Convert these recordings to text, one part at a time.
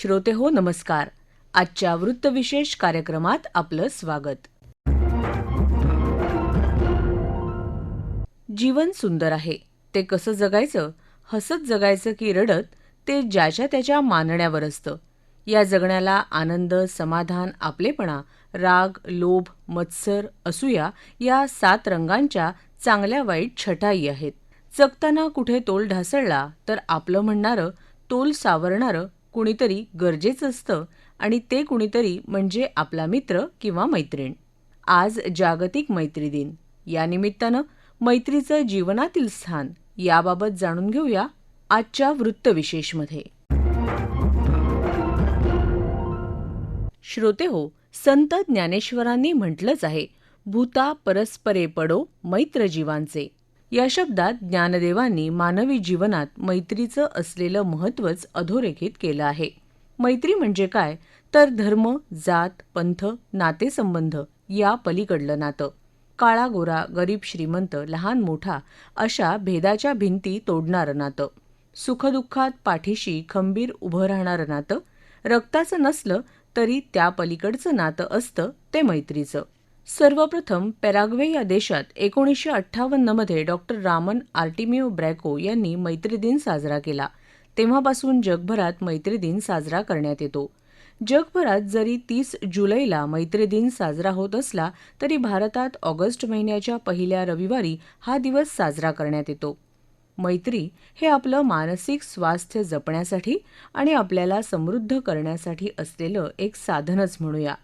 श्रोते हो नमस्कार. आजच्या वृत्तविशेष कार्यक्रमात आपलं स्वागत. जीवन सुंदर आहे. ते कसं जगायचं? हसत जगायचं की रडत? ते ज्याच्या त्याच्या मानण्यावर असतं. या जगण्याला आनंद समाधान आपलेपणा राग लोभ मत्सर असूया या सात रंगांच्या चांगल्या वाईट छटाई आहेत. जगताना कुठे तोल ढासळला तर आपलं म्हणणारं तोल सावरणारं कुणीतरी गरजेचं असतं आणि ते कुणीतरी म्हणजे आपला मित्र किंवा मैत्रीण. आज जागतिक मैत्री दिन. यानिमित्तानं मैत्रीचं जीवनातील स्थान याबाबत जाणून घेऊया आजच्या वृत्तविशेषमध्ये. श्रोते हो संत ज्ञानेश्वरांनी म्हटलंच आहे भूता परस्परे पडो मैत्र जीवांचे या शब्दात ज्ञानदेवांनी मानवी जीवनात मैत्रीचं असलेलं महत्त्वच अधोरेखित केलं आहे. मैत्री म्हणजे काय? तर धर्म जात पंथ नातेसंबंध या पलीकडलं नातं. काळा गोरा गरीब श्रीमंत लहान मोठा अशा भेदाच्या भिंती तोडणारं नातं. सुखदुःखात पाठीशी खंबीर उभं राहणारं नातं. रक्ताचं नसलं तरी त्या पलीकडचं नातं असतं ते मैत्रीचं. सर्वप्रथम पॅराग्वे या देशात एकोणीसशे अठ्ठावन्नमध्ये डॉक्टर रामन आर्टिमिओ ब्रॅको यांनी मैत्री दिन साजरा केला. तेव्हापासून जगभरात मैत्री दिन साजरा करण्यात येतो. जगभरात जरी तीस जुलैला मैत्री दिन साजरा होत असला तरी भारतात ऑगस्ट महिन्याच्या पहिल्या रविवारी हा दिवस साजरा करण्यात येतो. मैत्री हे आपलं मानसिक स्वास्थ्य जपण्यासाठी आणि आपल्याला समृद्ध करण्यासाठी असलेलं एक साधनच म्हणूया.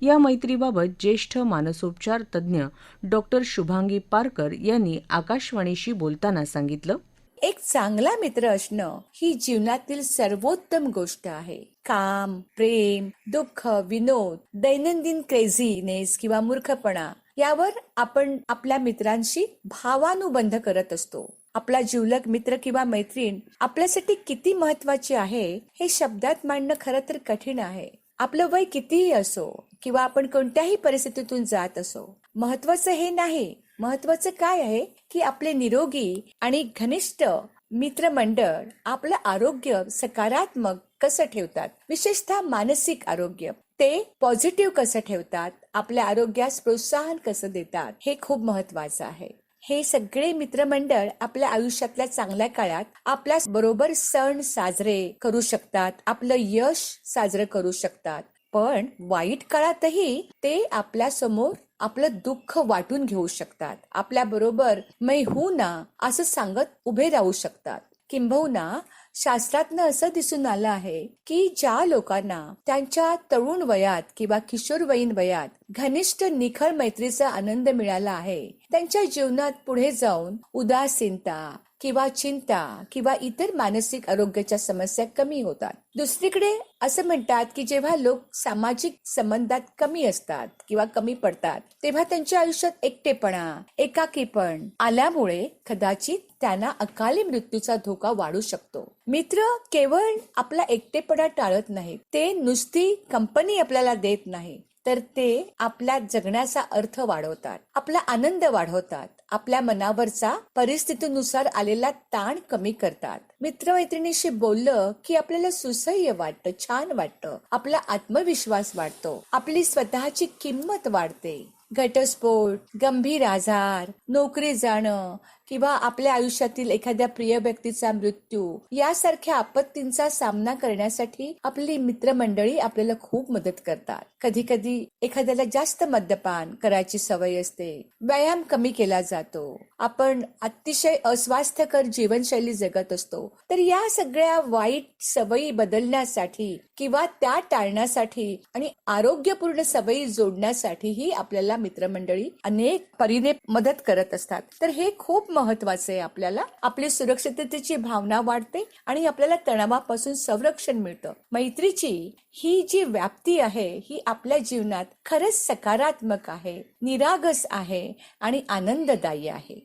या मैत्रीबाबत ज्येष्ठ मानसोपचार तज्ज्ञ डॉक्टर शुभांगी पारकर यांनी आकाशवाणीशी बोलताना सांगितलं. एक चांगला मित्र असणं ही जीवनातील सर्वोत्तम गोष्ट आहे. काम प्रेम दुःख विनोद दैनंदिन क्रेझीनेस किंवा मूर्खपणा यावर आपण आपल्या मित्रांशी भावानुबंध करत असतो. आपला जीवलग मित्र किंवा मैत्रीण आपल्यासाठी किती महत्वाची आहे हे शब्दात मांडणं खरं तर कठीण आहे. आपलं वय कितीही असो किंवा आपण कोणत्याही परिस्थितीतून जात असो. महत्वाचं हे नाही. महत्वाचं काय आहे? की आपले निरोगी आणि घनिष्ठ मित्रमंडळ आपलं आरोग्य सकारात्मक कसं ठेवतात? विशेषतः मानसिक आरोग्य. ते पॉझिटिव्ह कसं ठेवतात? आपल्या आरोग्यास प्रोत्साहन कसं देतात? हे खूप महत्वाचं आहे. हे सगळे मित्रमंडळ आपल्या आयुष्यातल्या चांगल्या काळात आपल्या बरोबर सण साजरे करू शकतात. आपलं यश साजरं करू शकतात. पण वाईट काळातही ते आपल्यासमोर आपलं दुःख वाटून घेऊ शकतात. आपल्या बरोबर मै हू ना असं सांगत उभे राहू शकतात. किंबहुना शास्त्रातनं असं दिसून आलं आहे की ज्या लोकांना त्यांच्या तरुण वयात किंवा किशोरवयीन वयात घनिष्ठ निखळ मैत्रीचा आनंद मिळाला आहे त्यांच्या जीवनात पुढे जाऊन उदासीनता किंवा चिंता किंवा इतर मानसिक आरोग्याच्या समस्या कमी होतात. दुसरीकडे असं म्हणतात की जेव्हा लोक सामाजिक संबंधात कमी असतात किंवा कमी पडतात तेव्हा त्यांच्या आयुष्यात एकटेपणा एकाकीपण आल्यामुळे कदाचित त्यांना अकाली मृत्यूचा धोका वाढू शकतो. मित्र केवळ आपला एकटेपणा टाळत नाहीत ते नुसती कंपनी आपल्याला देत नाही तर ते आपल्या जगण्याचा अर्थ वाढवतात आपला आनंद वाढवतात आपल्या मनावरचा परिस्थितीनुसार आलेला ताण कमी करतात. मित्रमैत्रिणीशी बोललं की आपल्याला सुसह्य वाटतं छान वाटतं. आपला आत्मविश्वास वाढतो. आपली स्वतःची किंमत वाढते. घटस्फोट गंभीर आजार नोकरी जाणं किंवा आपल्या आयुष्यातील एखाद्या प्रिय व्यक्तीचा मृत्यू यासारख्या आपत्तींचा सामना करण्यासाठी आपली मित्रमंडळी आपल्याला खूप मदत करतात. कधी कधी एखाद्याला जास्त मद्यपान करायची सवय असते व्यायाम कमी केला जातो. आपण अतिशय अस्वास्थ्यकर जीवनशैली जगत असतो तर या सगळ्या वाईट सवयी बदलण्यासाठी किंवा त्या टाळण्यासाठी आणि आरोग्यपूर्ण सवयी जोडण्यासाठीही आपल्याला मित्रमंडळी अनेक परीने मदत करत असतात. तर हे खूप महत्त्वाचे आहे आपल्याला. आपली सुरक्षिततेची भावना वाढते आणि आपल्याला तणावापासून संरक्षण मिळतं. मैत्रीची ही जी व्याप्ती आहे ही आपल्या जीवनात खरंच सकारात्मक आहे निरागस आहे आणि आनंददायी आहे.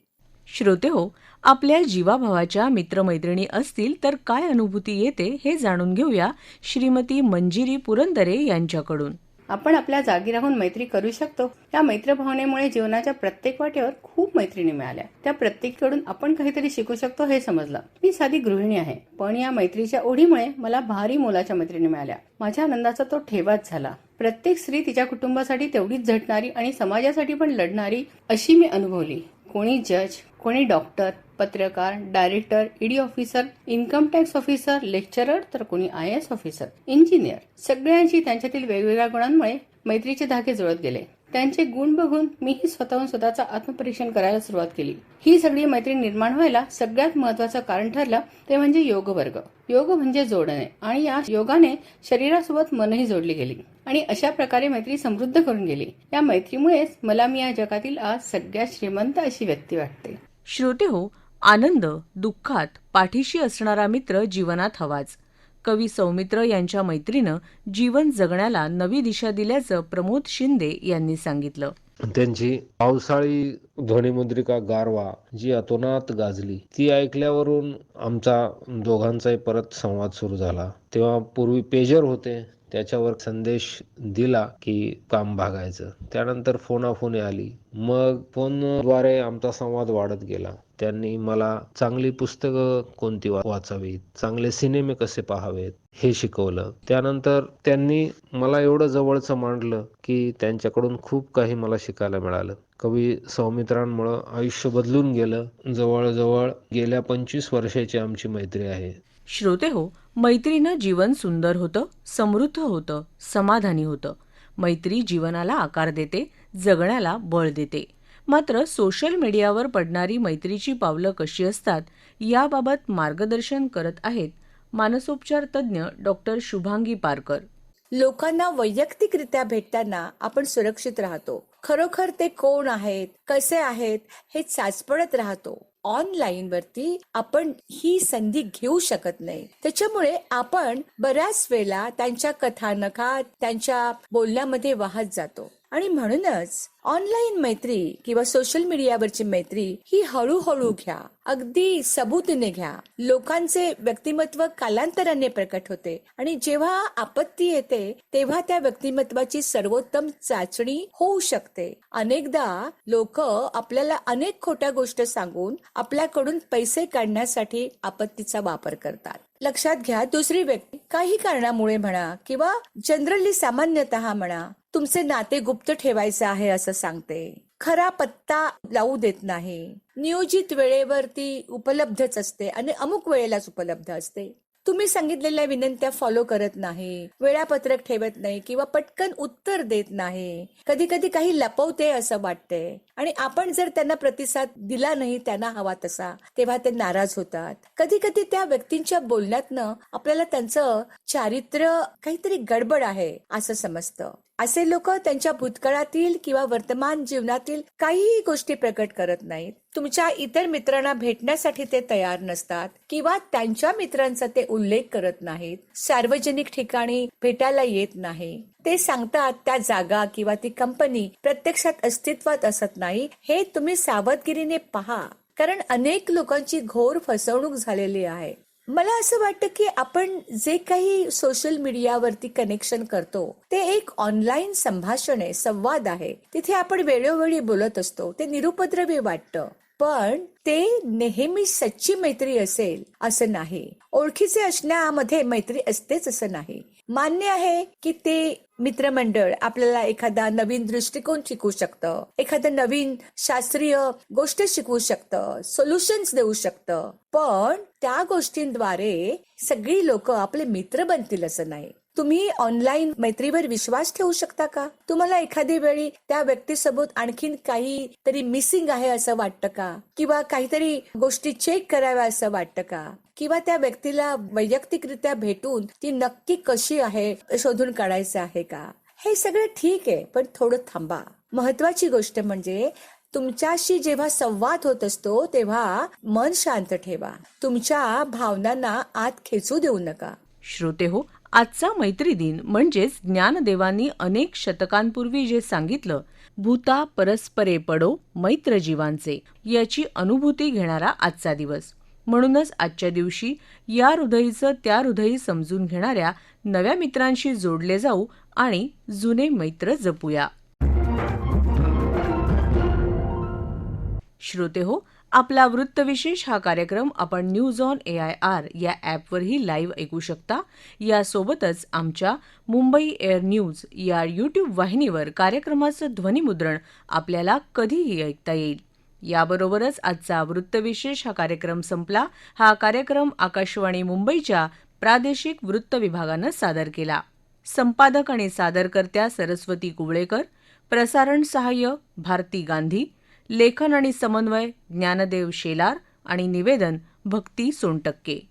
श्रोते हो आपल्या जीवाभावाच्या मित्रमैत्रिणी असतील तर काय अनुभूती येते हे जाणून घेऊया श्रीमती मंजिरी पुरंदरे यांच्याकडून. आपण आपल्या जागी राहून मैत्री करू शकतो. या मैत्रभावनेमुळे जीवनाच्या प्रत्येक वाटेवर खूप मैत्रिणी मिळाल्या. त्या प्रत्येकीकडून आपण काहीतरी शिकू शकतो हे समजलं. मी साधी गृहिणी आहे. पण या मैत्रीच्या ओढीमुळे मला भारी मोलाच्या मैत्रिणी मिळाल्या. माझ्या आनंदाचा तो ठेवाच झाला. प्रत्येक स्त्री तिच्या कुटुंबासाठी तेवढीच झटणारी आणि समाजासाठी पण लढणारी अशी मी अनुभवली. कोणी जज कोणी डॉक्टर पत्रकार director ED officer income tax officer lecturer तर कोणी आय एस ऑफिसर इंजिनियर सगळ्यांशी त्यांच्यातील वेगवेगळ्या गुणांमुळे मैत्रीचे धागे जुळत गेले. त्यांचे गुण बघून मीही स्वतःहून स्वतःचा आत्मपरीक्षण करायला सुरुवात केली. ही सगळी मैत्री निर्माण व्हायला सगळ्यात महत्वाचं कारण ठरलं ते म्हणजे योग वर्ग योग म्हणजे जोडणे आणि या योगाने शरीरासोबत मनही जोडली गेली आणि अशा प्रकारे मैत्री समृद्ध करून गेली. या मैत्रीमुळेच मला मी या जगातील आज सगळ्यात श्रीमंत अशी व्यक्ती वाटते. श्रोते हो आनंद दुःखात पाठीशी असणारा मित्र जीवनात हवाच. कवी सौमित्र यांच्या मैत्रीनं जीवन जगण्याला नवी दिशा दिल्याचं प्रमोद शिंदे यांनी सांगितलं. त्यांची पावसाळी ध्वनिमुद्रिका गारवा जी अतोनात गाजली ती ऐकल्यावरून आमचा दोघांचाही परत संवाद सुरू झाला. तेव्हा पूर्वी पेजर होते त्याच्यावर संदेश दिला की काम भागायचं. त्यानंतर फोनाफोने आली. मग फोनद्वारे आमचा संवाद वाढत गेला. त्यांनी मला चांगली पुस्तकं कोणती वा- वाचावीत? चांगले सिनेमे कसे पाहावेत? हे शिकवलं. त्यानंतर त्यांनी मला एवढं जवळचं मांडलं की त्यांच्याकडून खूप काही मला शिकायला मिळालं. कवी सौमित्रांमुळं आयुष्य बदलून गेलं. जवळजवळ गेल्या पंचवीस वर्षाची आमची मैत्री आहे. श्रोते हो मैत्रीनं जीवन सुंदर होतं समृद्ध होतं समाधानी होतं. मैत्री जीवनाला आकार देते जगण्याला बळ देते. मात्र सोशल मीडियावर पडणारी मैत्रीची पावलं कशी असतात याबाबत मार्गदर्शन करत आहेत मानसोपचार तज्ज्ञ डॉक्टर शुभांगी पारकर. लोकांना वैयक्तिकरित्या भेटताना आपण सुरक्षित राहतो. खरोखर ते कोण आहेत कसे आहेत हे चाचपडत राहतो. ऑनलाईन वरती आपण ही संधी घेऊ शकत नाही. त्याच्यामुळे आपण बऱ्याच वेळा त्यांच्या कथानकात त्यांच्या बोलण्यामध्ये वाहत जातो. आणि म्हणूनच ऑनलाईन मैत्री किंवा सोशल मीडियावरची मैत्री ही हळूहळू घ्या. अगदी सबुतीने घ्या. लोकांचे व्यक्तिमत्व कालांतराने प्रकट होते आणि जेव्हा आपत्ती येते तेव्हा त्या व्यक्तिमत्वाची सर्वोत्तम चाचणी होऊ शकते. अनेकदा लोक आपल्याला अनेक खोट्या गोष्ट सांगून आपल्याकडून पैसे काढण्यासाठी आपत्तीचा वापर करतात. लक्षात घ्या दुसरी व्यक्ती काही कारणामुळे म्हणा किंवा जनरली सामान्यतः म्हणा तुमचे नाते गुप्त ठेवायचे आहे असं सांगते. खरा पत्ता लावू देत नाही. नियोजित वेळेवरती उपलब्धच असते आणि अमुक वेळेलाच उपलब्ध असते. तुम्ही सांगितलेल्या विनंत्या फॉलो करत नाही वेळापत्रक ठेवत नाही किंवा पटकन उत्तर देत नाही. कधी कधी काही लपवते असं वाटतंय. आणि आपण जर त्यांना प्रतिसाद दिला नाही त्यांना हवा तसा तेव्हा ते नाराज होतात. कधी कधी त्या व्यक्तींच्या बोलण्यातनं आपल्याला त्यांचं चारित्र्य काहीतरी गडबड आहे असं समजतं. असे लोक त्यांच्या भूतकाळातील किंवा वर्तमान जीवनातील काहीही गोष्टी प्रकट करत नाहीत. तुमच्या इतर मित्रांना भेटण्यासाठी ते तयार नसतात किंवा त्यांच्या मित्रांचा ते उल्लेख करत नाहीत. सार्वजनिक ठिकाणी भेटायला येत नाही. ते सांगतात त्या जागा किंवा ती कंपनी प्रत्यक्षात अस्तित्वात असत नाही. हे तुम्ही सावधगिरीने पहा. कारण अनेक लोकांची घोर फसवणूक झालेली आहे. मला असं वाटतं की आपण जे काही सोशल मीडियावरती कनेक्शन करतो ते एक ऑनलाईन संभाषण आहे संवाद आहे. तिथे आपण वेळोवेळी बोलत असतो ते निरुपद्रवी वाटतं. पण ते नेहमी सच्ची मैत्री असेल असं नाही. ओळखीचे असण्यामध्ये मैत्री असतेच असं नाही. मान्य आहे की ते मित्रमंडळ आपल्याला एखादा नवीन दृष्टिकोन शिकवू शकतं. एखादं नवीन शास्त्रीय गोष्ट शिकवू शकतं. सोल्युशन्स देऊ शकतं. पण त्या गोष्टींद्वारे सगळी लोक आपले मित्र बनतील असं नाही. तुम्ही ऑनलाईन मैत्रीवर विश्वास ठेवू शकता का? तुम्हाला एखादी वेळी त्या व्यक्तीसोबत आणखीन काही तरी मिसिंग आहे असं वाटतं का? किंवा काहीतरी गोष्टी चेक कराव्या असं वाटतं का? किंवा त्या व्यक्तीला वैयक्तिकरित्या भेटून ती नक्की कशी आहे शोधून काढायचं आहे का? हे सगळं ठीक आहे पण थोडं थांबा. महत्वाची गोष्ट म्हणजे तुमच्याशी जेव्हा संवाद होत असतो तेव्हा मन शांत ठेवा. तुमच्या भावनांना आत खेचू देऊ नका. श्रोते हो आजचा मैत्री दिन म्हणजेच ज्ञानदेवांनी अनेक शतकांपूर्वी जे सांगितलं भूता परस्परे पडो मैत्र जीवांचे याची अनुभूती घेणारा आजचा दिवस. म्हणूनच आजच्या दिवशी या हृदयीचं त्या हृदयी समजून घेणाऱ्या नव्या मित्रांशी जोडले जाऊ आणि जुने मैत्र जपूया. श्रोते हो आपला वृत्तविशेष हा कार्यक्रम आपण news on A I R या ॲपवरही लाईव्ह ऐकू शकता. यासोबतच आमच्या मुंबई एअर न्यूज या यूट्यूब वाहिनीवर कार्यक्रमाचं ध्वनिमुद्रण आपल्याला कधीही ऐकता येईल. याबरोबरच आजचा वृत्तविशेष हा कार्यक्रम संपला. हा कार्यक्रम आकाशवाणी मुंबईच्या प्रादेशिक वृत्त विभागानं सादर केला. संपादक आणि सादरकर्त्या सरस्वती कुवळेकर प्रसारण सहाय्य भारती गांधी लेखन आणि समन्वय ज्ञानदेव शेलार आणि निवेदन भक्ती सोनटक्के.